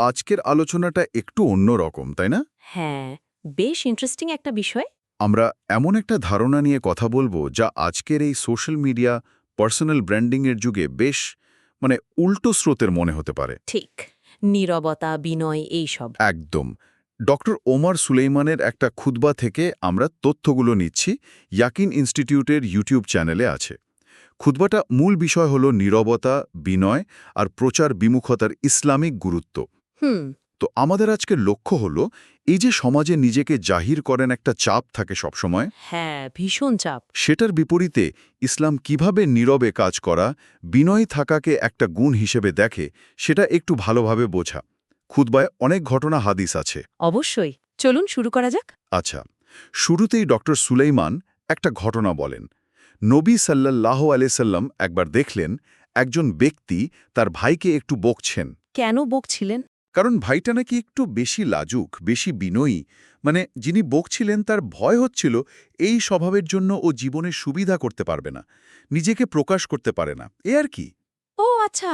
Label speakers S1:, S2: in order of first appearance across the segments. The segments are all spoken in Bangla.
S1: আজকের আলোচনাটা একটু অন্যরকম তাই না?
S2: হ্যাঁ বেশ ইন্টারেস্টিং একটা বিষয়।
S1: আমরা এমন একটা ধারণা নিয়ে কথা বলব যা আজকের এই সোশ্যাল মিডিয়া পার্সোনাল ব্র্যান্ডিংয়ের যুগে বেশ মানে উল্টো স্রোতের মনে হতে পারে।
S2: ঠিক নীরবতা বিনয় এইসব
S1: একদম। ডক্টর ওমর সুলেইমানের একটা খুতবা থেকে আমরা তথ্যগুলো নিচ্ছি ইয়াকিন ইনস্টিটিউটের ইউটিউব চ্যানেলে আছে। খুতবাটা মূল বিষয় হল নীরবতা বিনয় আর প্রচার বিমুখতার ইসলামিক গুরুত্ব।
S2: হুম।
S1: তো আমাদের আজকের লক্ষ্য হল এই যে সমাজে নিজেকে জাহির করেন একটা চাপ থাকে সবসময়
S2: হ্যাঁ ভীষণ চাপ।
S1: সেটার বিপরীতে ইসলাম কীভাবে নীরবে কাজ করা বিনয় থাকাকে একটা গুণ হিসেবে দেখে সেটা একটু ভালোভাবে বোঝা। খুতবায় অনেক ঘটনা হাদিস আছে।
S2: অবশ্যই। চলুন শুরু করা যাক।
S1: আচ্ছা শুরুতেই ডক্টর সুলাইমান একটা ঘটনা বলেন। নবী সাল্লাল্লাহ আলাইসাল্লাম একবার দেখলেন একজন ব্যক্তি তার ভাইকে একটু বকছেন।
S2: কেন বকছিলেন?
S1: কারণ ভাইটা নাকি একটু বেশি লাজুক বেশি বিনয়ী। মানে যিনি বকছিলেন তার ভয় হচ্ছিল এই স্বভাবের জন্য ও জীবনে সুবিধা করতে পারবে না নিজেকে প্রকাশ করতে পারে না। এ আর কি?
S2: ও আচ্ছা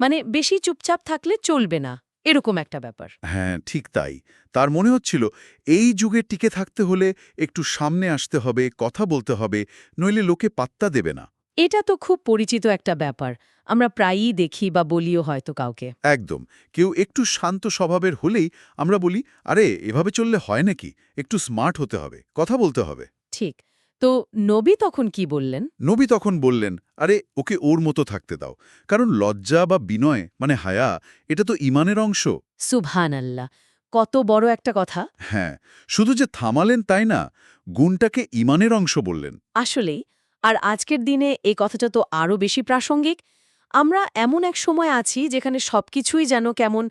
S2: মানে বেশি চুপচাপ থাকলে চলবে না এরকম একটা ব্যাপার।
S1: হ্যাঁ ঠিক তাই। তার মনে হচ্ছিল এই যুগে টিকে থাকতে হলে একটু সামনে আসতে হবে কথা বলতে হবে নইলে লোকে পাত্তা দেবে না।
S2: এটা তো খুব পরিচিত একটা ব্যাপার। আমরা প্রায়ই দেখি বা বলিও হয়তো কাউকে।
S1: একদম। কেউ একটু শান্ত স্বভাবের হলেই আমরা বলি আরে এভাবে চললে হয় নাকি? একটু স্মার্ট হতে হবে কথা বলতে হবে।
S2: ঠিক। তো নবী তখন কি বললেন?
S1: নবী তখন বললেন আরে ওকে ওর মতো থাকতে দাও। কারণ লজ্জা বা বিনয় মানে হায়া এটা তো ইমানের অংশ।
S2: সুবহান আল্লাহ কত বড় একটা কথা।
S1: হ্যাঁ। শুধু যে থামালেন তাই না গুণটাকে ইমানের অংশ বললেন।
S2: আসলেই আর আজকের দিনে এই কথাটা তো আরও বেশি প্রাসঙ্গিক। আমরা এমন এক সময় আছি যেখানে সবকিছুই যেন কেমন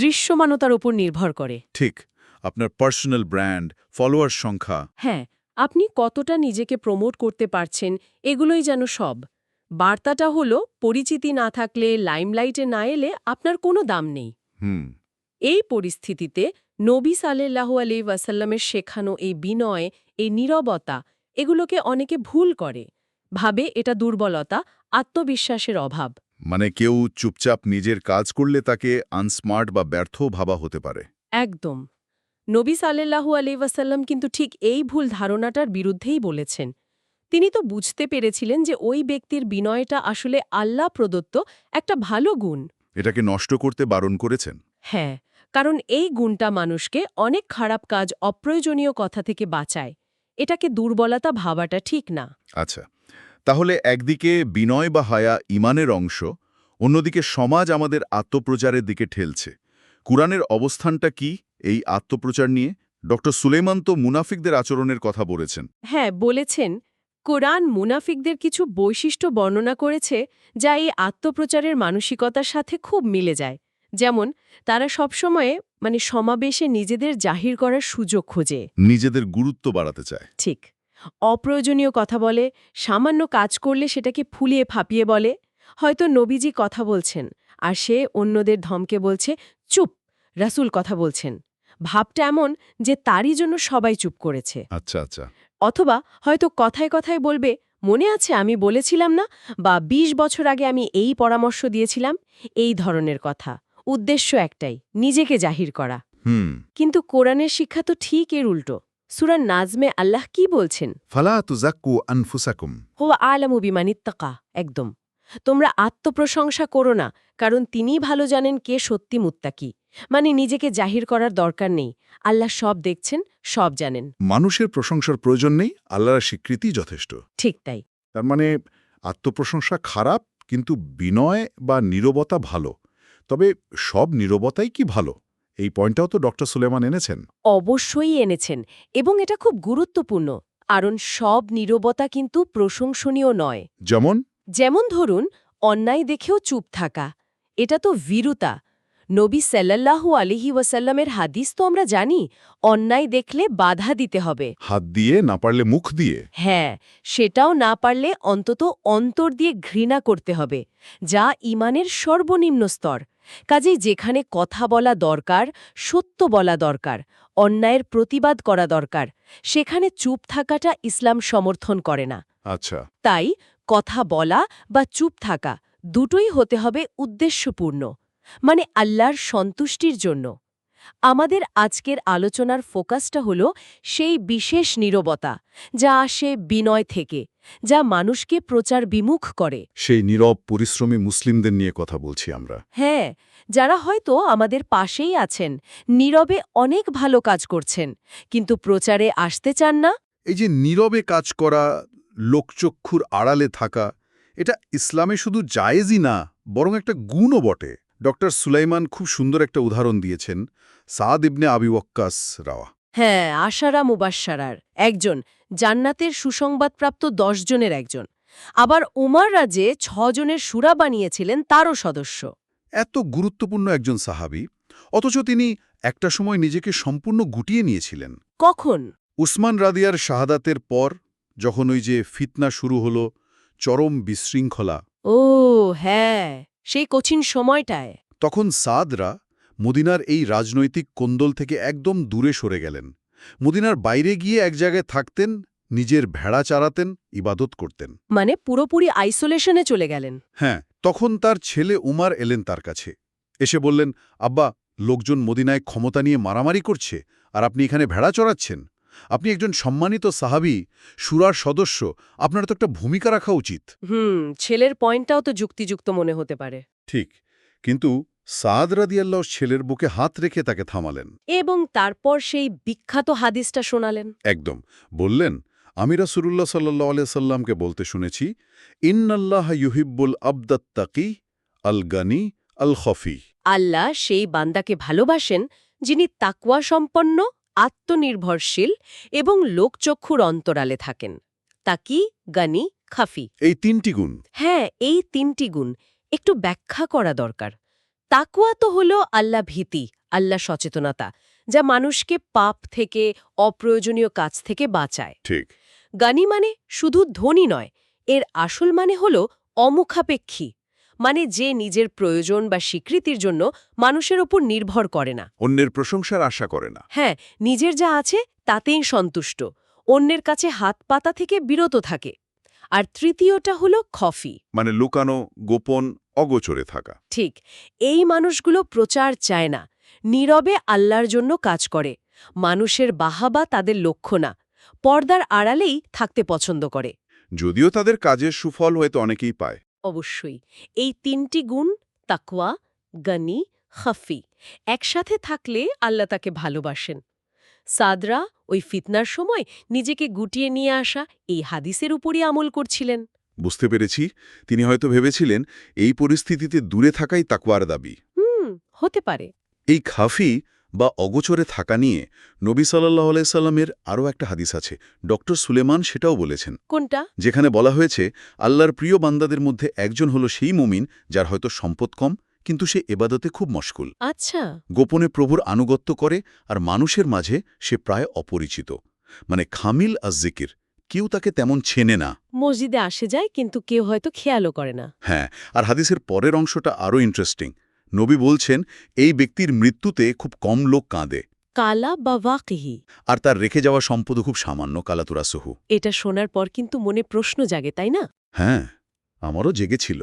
S2: দৃশ্যমানতার উপর নির্ভর করে।
S1: ঠিক আপনার পার্সোনাল ব্র্যান্ড ফলোয়ার সংখ্যা।
S2: হ্যাঁ আপনি কতটা নিজেকে প্রমোট করতে পারছেন এগুলোই যেন সব। বার্তাটা হলো পরিচিতি না থাকলে লাইমলাইটে না এলে আপনার কোনো দাম নেই।
S1: হুম।
S2: এই পরিস্থিতিতে নবী সাল্লাহ আলি ওয়াসাল্লামের শেখানো এই বিনয় এই নীরবতা এগুলোকে অনেকে ভুল করে। ভাবে এটা দুর্বলতা আত্মবিশ্বাসের অভাব।
S1: মানে কেউ চুপচাপ নিজের কাজ করলে তাকে আনস্মার্ট বা ব্যর্থ ভাবা হতে পারে।
S2: একদম। নবী সাল্লাহু আলি ওয়াসাল্লাম কিন্তু ঠিক এই ভুল ধারণাটার বিরুদ্ধেই বলেছেন। তিনি তো বুঝতে পেরেছিলেন যে ওই ব্যক্তির বিনয়টা আসলে আল্লাহ প্রদত্ত একটা ভালো গুণ।
S1: এটাকে নষ্ট করতে বারণ করেছেন।
S2: হ্যাঁ কারণ এই গুণটা মানুষকে অনেক খারাপ কাজ অপ্রয়োজনীয় কথা থেকে বাঁচায়। এটাকে দুর্বলতা ভাবাটা ঠিক না।
S1: আচ্ছা তাহলে একদিকে বিনয় বা হায়া ইমানের অংশ অন্যদিকে সমাজ আমাদের আত্মপ্রচারের দিকে ঠেলছে। কুরআনের অবস্থানটা কি এই আত্মপ্রচার নিয়ে? ডক্টর সুলেমান তো মুনাফিকদের আচরণের কথা বলেছেন।
S2: হ্যাঁ বলেছেন কোরআন মুনাফিকদের কিছু বৈশিষ্ট্য বর্ণনা করেছে যা এই আত্মপ্রচারের মানসিকতার সাথে খুব মিলে যায়। যেমন তারা সবসময়ে মানে সমাবেশে নিজেদের জাহির করার সুযোগ খোঁজে।
S1: নিজেদের গুরুত্ব বাড়াতে চায়।
S2: ঠিক। অপ্রয়োজনীয় কথা বলে সামান্য কাজ করলে সেটাকে ফুলিয়ে ফাঁপিয়ে বলে। হয়তো নবীজি কথা বলছেন আর সে অন্যদের ধমকে বলছে চুপ রাসূল কথা বলছেন। ভাবটা এমন যে তারই জন্য সবাই চুপ করেছে।
S1: আচ্ছা আচ্ছা।
S2: অথবা হয়তো কথায় কথায় বলবে মনে আছে আমি বলেছিলাম না বা ২০ বছর আগে আমি এই পরামর্শ দিয়েছিলাম এই ধরনের কথা। উদ্দেশ্য একটাই নিজেকে জাহির করা।
S1: হুম।
S2: কিন্তু কোরআনের শিক্ষা তো ঠিক এর উল্টো। সুরান নাজমে আল্লাহ কি বলছেন?
S1: ফালা তুজাক্কু আনফুসাকুম।
S2: আলামু বিমানিত্তাকা একদম। তোমরা আত্মপ্রশংসা করো না কারণ তিনিই ভালো জানেন কে সত্যি মুত্তাকি। মানে নিজেকে জাহির করার দরকার নেই আল্লাহ সব দেখছেন সব জানেন।
S1: মানুষের প্রশংসার প্রয়োজন নেই আল্লাহর স্বীকৃতি যথেষ্ট।
S2: ঠিক তাই।
S1: তার মানে আত্মপ্রশংসা খারাপ কিন্তু বিনয় বা নীরবতা ভালো। তবে সব নীরবতাই কি ভালো? এই পয়েন্টটাও তো ডক্টর সুলেমান এনেছেন।
S2: অবশ্যই এনেছেন এবং এটা খুব গুরুত্বপূর্ণ। কারণ সব নীরবতা কিন্তু প্রশংসনীয় নয়।
S1: যেমন?
S2: যেমন ধরুন অন্যায় দেখেও চুপ থাকা। এটা তো ভীরুতা। নবী সাল্লাল্লাহু আলিহি ওয়াসাল্লামের হাদিস তো আমরা জানি অন্যায় দেখলে বাধা দিতে হবে।
S1: হাত দিয়ে না পারলে মুখ দিয়ে।
S2: হ্যাঁ সেটাও না পারলে অন্তত অন্তর দিয়ে ঘৃণা করতে হবে যা ইমানের সর্বনিম্ন স্তর। কাজেই যেখানে কথা বলা দরকার সত্য বলা দরকার অন্যায়ের প্রতিবাদ করা দরকার সেখানে চুপ থাকাটা ইসলাম সমর্থন করে না।
S1: আচ্ছা।
S2: তাই কথা বলা বা চুপ থাকা দুটোই হতে হবে উদ্দেশ্যপূর্ণ মানে আল্লাহর সন্তুষ্টির জন্য। আমাদের আজকের আলোচনার ফোকাসটা হল সেই বিশেষ নীরবতা যা আসে বিনয় থেকে যা মানুষকে প্রচার বিমুখ করে।
S1: সেই নীরব পরিশ্রমী মুসলিমদের নিয়ে কথা বলছি আমরা।
S2: হ্যাঁ যারা হয়তো আমাদের পাশেই আছেন নীরবে অনেক ভালো কাজ করছেন কিন্তু প্রচারে আসতে চান না?
S1: এই যে নীরবে কাজ করা লোকচক্ষুর আড়ালে থাকা এটা ইসলামে শুধু জায়েজই না বরং একটা গুণও বটে। ডক্টর সুলাইমান খুব সুন্দর একটা উদাহরণ দিয়েছেন সাদ ইবনে আবি ওয়াক্কাস রাওয়া।
S2: হ্যাঁ আশারা মুবাসারার একজন জান্নাতের সুসংবাদপ্রাপ্ত জনের একজন। আবার উমার রাজে ছজনের সুরা বানিয়েছিলেন তারও সদস্য।
S1: এত গুরুত্বপূর্ণ একজন সাহাবি অথচ তিনি একটা সময় নিজেকে সম্পূর্ণ গুটিয়ে নিয়েছিলেন।
S2: কখন?
S1: উসমান রাদিয়ার শাহাদাতের পর যখন ওই যে ফিতনা শুরু হল চরম বিশৃঙ্খলা।
S2: ও হ্যাঁ। সেই কঠিন সময়টায়।
S1: তখন সাদরা মদিনার এই রাজনৈতিক কোন্দল থেকে একদম দূরে সরে গেলেন। মদিনার বাইরে গিয়ে এক জায়গায় থাকতেন নিজের ভেড়া চারাতেন ইবাদত করতেন।
S2: মানে পুরোপুরি আইসোলেশনে চলে গেলেন।
S1: হ্যাঁ তখন তার ছেলে উমার এলেন তার কাছে। এসে বললেন আব্বা লোকজন মদিনায় ক্ষমতা নিয়ে মারামারি করছে আর আপনি এখানে ভেড়া চড়াচ্ছেন? আপনি একজন সম্মানিত সাহাবি সুরার সদস্য আপনার তো একটা ভূমিকা রাখা উচিত।
S2: হুম ছেলের পয়েন্টটাও তো যুক্তিযুক্ত মনে হতে পারে।
S1: ঠিক কিন্তু সাদ রাদিয়াল্লাহ ছেলের বুকে হাত রেখে তাকে থামালেন।
S2: এবং তারপর সেই বিখ্যাত হাদিসটা শোনালেন।
S1: একদম বললেন আমি রাসুল্লাহ সাল্লাহ আলিয়া সাল্লামকে বলতে শুনেছি ইন্নাল্লাহ ইউহিব্বুল আবদাত্তাকি আল গানি আল খফি
S2: আল্লাহ সেই বান্দাকে ভালোবাসেন যিনি তাকুয়া সম্পন্ন আত্মনির্ভরশীল এবং লোকচক্ষুর অন্তরালে থাকেন। তাকি গানি খাফি?
S1: এই তিনটি গুণ।
S2: হ্যাঁ এই তিনটি গুণ। একটু ব্যাখ্যা করা দরকার। তাকুয়া তো হল আল্লাহ ভীতি আল্লাহ সচেতনতা যা মানুষকে পাপ থেকে অপ্রয়োজনীয় কাজ থেকে বাঁচায়।
S1: ঠিক।
S2: গানি মানে শুধু ধনী নয় এর আসল মানে হল অমুখাপেক্ষী। মানে যে নিজের প্রয়োজন বা স্বীকৃতির জন্য মানুষের ওপর নির্ভর করে না।
S1: অন্যের প্রশংসার আশা করে না।
S2: হ্যাঁ নিজের যা আছে তাতেই সন্তুষ্ট। অন্যের কাছে হাত পাতা থেকে বিরত থাকে। আর তৃতীয়টা হল খফি।
S1: মানে লুকানো গোপন অগোচরে থাকা।
S2: ঠিক এই মানুষগুলো প্রচার চায় না। নীরবে আল্লাহর জন্য কাজ করে। মানুষের বাহাবা তাদের লক্ষ্য না। পর্দার আড়ালেই থাকতে পছন্দ করে।
S1: যদিও তাদের কাজের সুফল হয়তো অনেকেই পায়।
S2: অবশ্যই। এই তিনটি গুণ তাকওয়া গনি খফি একসাথে থাকলে আল্লাহ তাকে ভালোবাসেন। সাদরা ওই ফিতনার সময় নিজেকে গুটিয়ে নিয়ে আসা এই হাদিসের উপরই আমল করছিলেন।
S1: বুঝতে পেরেছি। তিনি হয়তো ভেবেছিলেন এই পরিস্থিতিতে দূরে থাকাই তাকুয়ার দাবি।
S2: হুম হতে পারে।
S1: এই খাফি বা অগোচরে থাকা নিয়ে নবী সাল্লাহ আলাইসাল্লামের আরও একটা হাদিস আছে। ডক্টর সুলেমান সেটাও বলেছেন।
S2: কোনটা?
S1: যেখানে বলা হয়েছে আল্লাহর প্রিয় বান্দাদের মধ্যে একজন হলো সেই মুমিন যার হয়তো সম্পদ কম কিন্তু সে এবাদতে খুব মশকুল
S2: আচ্ছা।
S1: গোপনে প্রভুর আনুগত্য করে আর মানুষের মাঝে সে প্রায় অপরিচিত। মানে খামিল আজ্জিকির কেউ তাকে তেমন চেনে না।
S2: মসজিদে আসে যায় কিন্তু কেউ হয়তো খেয়ালও করে না।
S1: হ্যাঁ আর হাদিসের পরের অংশটা আরও ইন্টারেস্টিং নবী বলছেন এই ব্যক্তির মৃত্যুতে খুব কম লোক কাঁদে।
S2: কালা বা ওয়াকিহি।
S1: আর তার রেখে যাওয়া সম্পদও খুব সামান্য কালাতুরাসহু।
S2: এটা শোনার পর কিন্তু মনে প্রশ্ন জাগে তাই না?
S1: হ্যাঁ আমারও জেগেছিল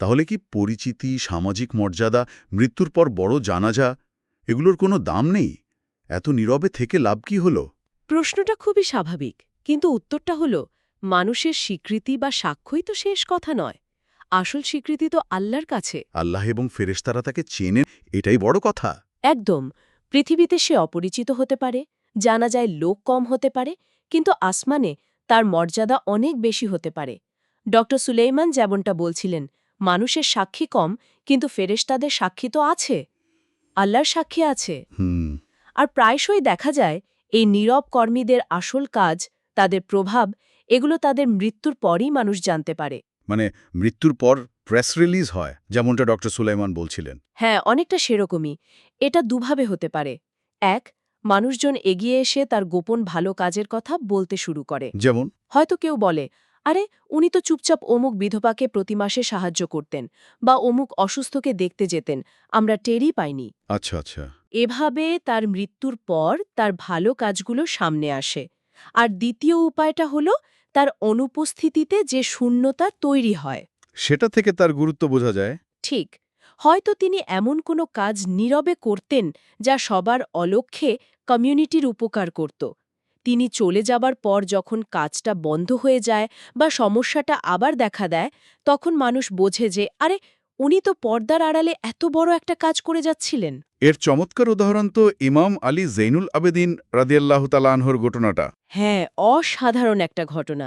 S1: তাহলে কি পরিচিতি সামাজিক মর্যাদা মৃত্যুর পর বড় জানাজা এগুলোর কোনো দাম নেই? এত নীরবে থেকে লাভ কি হল?
S2: প্রশ্নটা খুবই স্বাভাবিক কিন্তু উত্তরটা হল মানুষের স্বীকৃতি বা সাক্ষ্যই তো শেষ কথা নয়। আসল স্বীকৃতি তো আল্লাহর কাছে।
S1: আল্লাহ এবং ফেরেশতারা তাকে চেনে এটাই বড় কথা।
S2: একদম। পৃথিবীতে সে অপরিচিত হতে পারে জানা যায় লোক কম হতে পারে কিন্তু আসমানে তার মর্যাদা অনেক বেশি হতে পারে। ড সুলেইমান যেমনটা বলছিলেন মানুষের সাক্ষী কম কিন্তু ফেরেশতাদের সাক্ষী তো আছে। আল্লাহর সাক্ষী আছে।
S1: হুম।
S2: আর প্রায়শই দেখা যায় এই নীরব কর্মীদের আসল কাজ তাদের প্রভাব এগুলো তাদের মৃত্যুর পরই মানুষ জানতে পারে।
S1: মানে মৃত্যুর পর প্রেস রিলিজ হয় যেমনটা ডক্টর সুলাইমান বলছিলেন।
S2: হ্যাঁ অনেকটা সেরকমই। এটা দুভাবে হতে পারে। এক মানুষজন এগিয়ে এসে তার গোপন ভালো কাজের কথা বলতে শুরু করে।
S1: যেমন?
S2: হয়তো কেউ বলে আরে উনি তো চুপচাপ অমুক বিধবাকে প্রতি মাসে সাহায্য করতেন বা অমুক অসুস্থকে দেখতে যেতেন আমরা টেরই পাইনি।
S1: আচ্ছা আচ্ছা।
S2: এভাবে তার মৃত্যুর পর তার ভালো কাজগুলো সামনে আসে। আর দ্বিতীয় উপায়টা হল তার অনুপস্থিতিতে যে শূন্যতা তৈরি হয়।
S1: সেটা থেকে তার গুরুত্ব বোঝা যায়।
S2: ঠিক। হয়তো তিনি এমন কোনো কাজ নীরবে করতেন যা সবার অলক্ষ্যে কমিউনিটির উপকার করত। তিনি চলে যাবার পর যখন কাজটা বন্ধ হয়ে যায় বা সমস্যাটা আবার দেখা দেয় তখন মানুষ বোঝে যে আরে উনি তো পর্দার আড়ালে এত বড় একটা কাজ করে যাচ্ছিলেন।
S1: এর চমৎকার উদাহরণ তো ইমাম আলী জৈনুল আবেদিন রাদিয়াল্লাহ তালানহর ঘটনাটা।
S2: হ্যাঁ অসাধারণ একটা ঘটনা।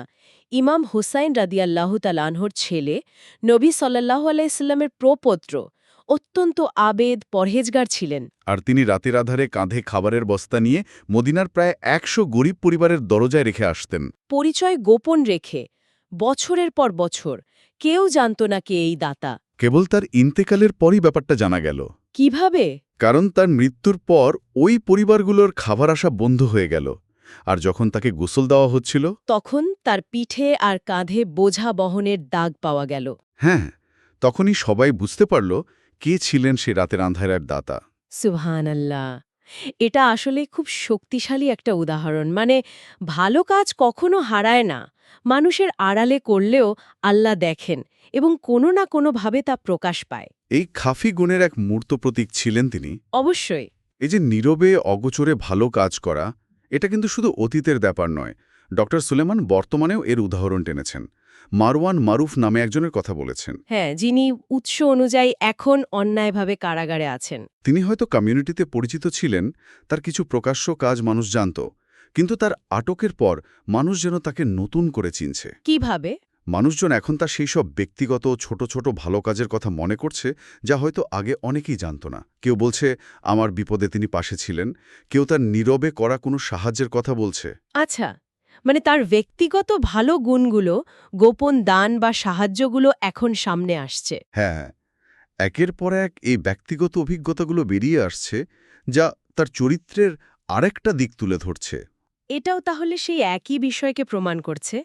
S2: ইমাম হুসাইন রাদিয়াল্লাহু তালানহর ছেলে নবী সাল্লাহ আলাইস্লামের প্রপৌত্র অত্যন্ত আবেদ পরহেজগার ছিলেন।
S1: আর তিনি রাতের আধারে কাঁধে খাবারের বস্তা নিয়ে মদিনার প্রায় একশো গরিব পরিবারের দরজায় রেখে আসতেন।
S2: পরিচয় গোপন রেখে বছরের পর বছর কেউ জানত না কে এই দাতা।
S1: কেবল তার ইন্তেকালের পরই ব্যাপারটা জানা গেল।
S2: কীভাবে?
S1: কারণ তার মৃত্যুর পর ওই পরিবারগুলোর খাবার আসা বন্ধ হয়ে গেল আর যখন তাকে গোসল দেওয়া হচ্ছিল
S2: তখন তার পিঠে আর কাঁধে বোঝা বহনের দাগ পাওয়া গেল।
S1: হ্যাঁ তখনই সবাই বুঝতে পারল কে ছিলেন সে রাতের আন্ধারের দাতা।
S2: সুবহান আল্লাহ এটা আসলে খুব শক্তিশালী একটা উদাহরণ। মানে ভালো কাজ কখনো হারায় না। মানুষের আড়ালে করলেও আল্লাহ দেখেন এবং কোনো না কোনোভাবে তা প্রকাশ পায়।
S1: এই খাফি গুণের এক মূর্ত প্রতীক ছিলেন তিনি।
S2: অবশ্যই।
S1: এই যে নীরবে অগোচরে ভালো কাজ করা এটা কিন্তু শুধু অতীতের ব্যাপার নয়। ড. সুলেমান বর্তমানেও এর উদাহরণ টেনেছেন। মারওয়ান মারুফ নামে একজনের কথা বলেছেন।
S2: হ্যাঁ যিনি উৎস অনুযায়ী এখন অন্যায়ভাবে কারাগারে আছেন।
S1: তিনি হয়তো কমিউনিটিতে পরিচিত ছিলেন তার কিছু প্রকাশ্য কাজ মানুষ জানত। কিন্তু তার আটকের পর মানুষ যেন তাকে নতুন করে চিনছে।
S2: কীভাবে?
S1: মানুষজন এখন তার সেই সব ব্যক্তিগত ছোট ছোট ভালো কাজের কথা মনে করছে যা হয়তো আগে অনেকেই জানত না। কেউ বলছে আমার বিপদে তিনি পাশে ছিলেন। কেউ তার নীরবে করা কোনো সাহায্যের কথা বলছে।
S2: আচ্ছা মানে তার ব্যক্তিগত ভালো গুণগুলো গোপন দান বা সাহায্যগুলো এখন সামনে আসছে।
S1: হ্যাঁ একের পর এক এই ব্যক্তিগত অভিজ্ঞতাগুলো বেরিয়ে আসছে যা তার চরিত্রের আরেকটা দিক তুলে ধরছে।
S2: এটাও তাহলে সেই একই বিষয়কে প্রমাণ করছে।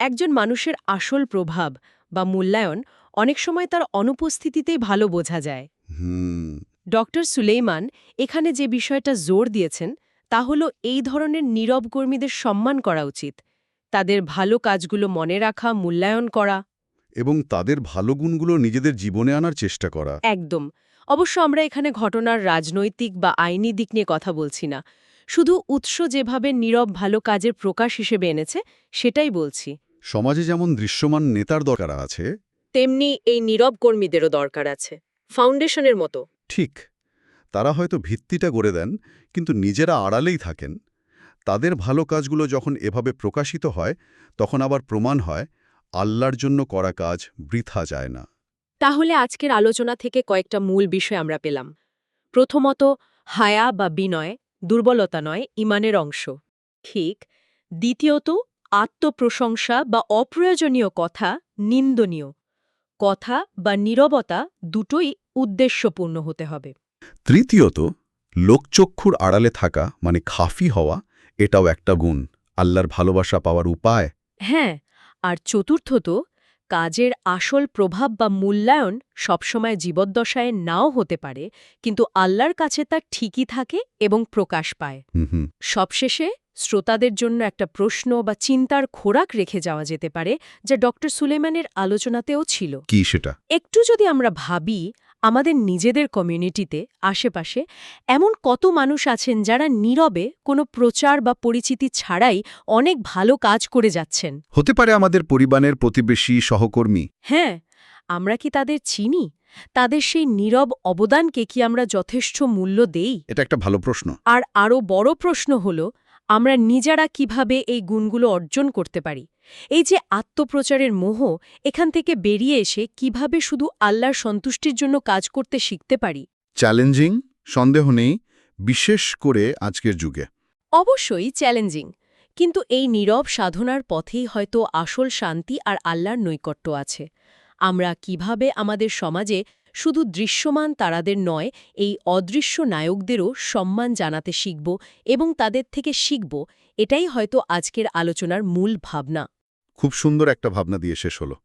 S2: একজন মানুষের আসল প্রভাব বা মূল্যায়ন অনেক সময় তার অনুপস্থিতিতেই ভালো বোঝা যায়।
S1: হুম।
S2: ডক্টর সুলেইমান এখানে যে বিষয়টা জোর দিয়েছেন তা হল এই ধরনের নীরব কর্মীদের সম্মান করা উচিত। তাদের ভালো কাজগুলো মনে রাখা মূল্যায়ন করা।
S1: এবং তাদের ভালো গুণগুলো নিজেদের জীবনে আনার চেষ্টা করা।
S2: একদম। অবশ্য আমরা এখানে ঘটনার রাজনৈতিক বা আইনি দিক নিয়ে কথা বলছি না। শুধু উৎস যেভাবে নীরব ভালো কাজের প্রকাশ হিসেবে এনেছে সেটাই বলছি।
S1: সমাজে যেমন দৃশ্যমান নেতার দরকার আছে
S2: তেমনি এই নীরব কর্মীদেরও দরকার আছে ফাউন্ডেশনের মতো।
S1: ঠিক তারা হয়তো ভিত্তিটা গড়ে দেন কিন্তু নিজেরা আড়ালেই থাকেন। তাদের ভালো কাজগুলো যখন এভাবে প্রকাশিত হয় তখন আবার প্রমাণ হয় আল্লাহর জন্য করা কাজ বৃথা যায় না।
S2: তাহলে আজকের আলোচনা থেকে কয়েকটা মূল বিষয় আমরা পেলাম। প্রথমত হায়া বা বিনয় দুর্বলতা নয় ইমানের অংশ। ঠিক। দ্বিতীয়ত আত্মপ্রশংসা বা অপ্রয়োজনীয় কথা নিন্দনীয়। কথা বা নীরবতা দুটোই উদ্দেশ্যপূর্ণ হতে হবে।
S1: তৃতীয়ত লোকচক্ষুর আড়ালে থাকা মানে খাফি হওয়া এটাও একটা গুণ। আল্লাহর ভালোবাসা পাওয়ার উপায়।
S2: হ্যাঁ আর চতুর্থত কাজের আসল প্রভাব বা মূল্যায়ন সবসময় জীবদ্দশায় নাও হতে পারে কিন্তু আল্লাহর কাছে তা ঠিকই থাকে এবং প্রকাশ পায়। সবশেষে শ্রোতাদের জন্য একটা প্রশ্ন বা চিন্তার খোরাক রেখে যাওয়া যেতে পারে যা ডক্টর সুলেমানের আলোচনাতেও ছিল।
S1: কি সেটা?
S2: একটু যদি আমরা ভাবি আমাদের নিজেদের কমিউনিটিতে আশেপাশে এমন কত মানুষ আছেন যারা নীরবে কোনো প্রচার বা পরিচিতি ছাড়াই অনেক ভালো কাজ করে যাচ্ছেন।
S1: হতে পারে আমাদের পরিবারের প্রতিবেশী সহকর্মী।
S2: হ্যাঁ আমরা কি তাদের চিনি? তাদের সেই নীরব অবদানকে কি আমরা যথেষ্ট মূল্য দেই?
S1: এটা একটা ভালো প্রশ্ন।
S2: আর আরও বড় প্রশ্ন হল আমরা নিজেরা কীভাবে এই গুণগুলো অর্জন করতে পারি? এই যে আত্মপ্রচারের মোহ এখান থেকে বেরিয়ে এসে কীভাবে শুধু আল্লাহর সন্তুষ্টির জন্য কাজ করতে শিখতে পারি?
S1: চ্যালেঞ্জিং? সন্দেহ নেই বিশেষ করে আজকের যুগে।
S2: অবশ্যই চ্যালেঞ্জিং কিন্তু এই নীরব সাধনার পথেই হয়তো আসল শান্তি আর আল্লাহর নৈকট্য আছে। আমরা কীভাবে আমাদের সমাজে শুধু দৃশ্যমান তারাদের নয়, এই অদৃশ্য নায়কদেরও সম্মান জানাতে শিখব এবং তাদের থেকে শিখব। এটাই হয়তো আজকের আলোচনার মূল ভাবনা।
S1: খুব সুন্দর একটা ভাবনা দিয়ে শেষ হলো।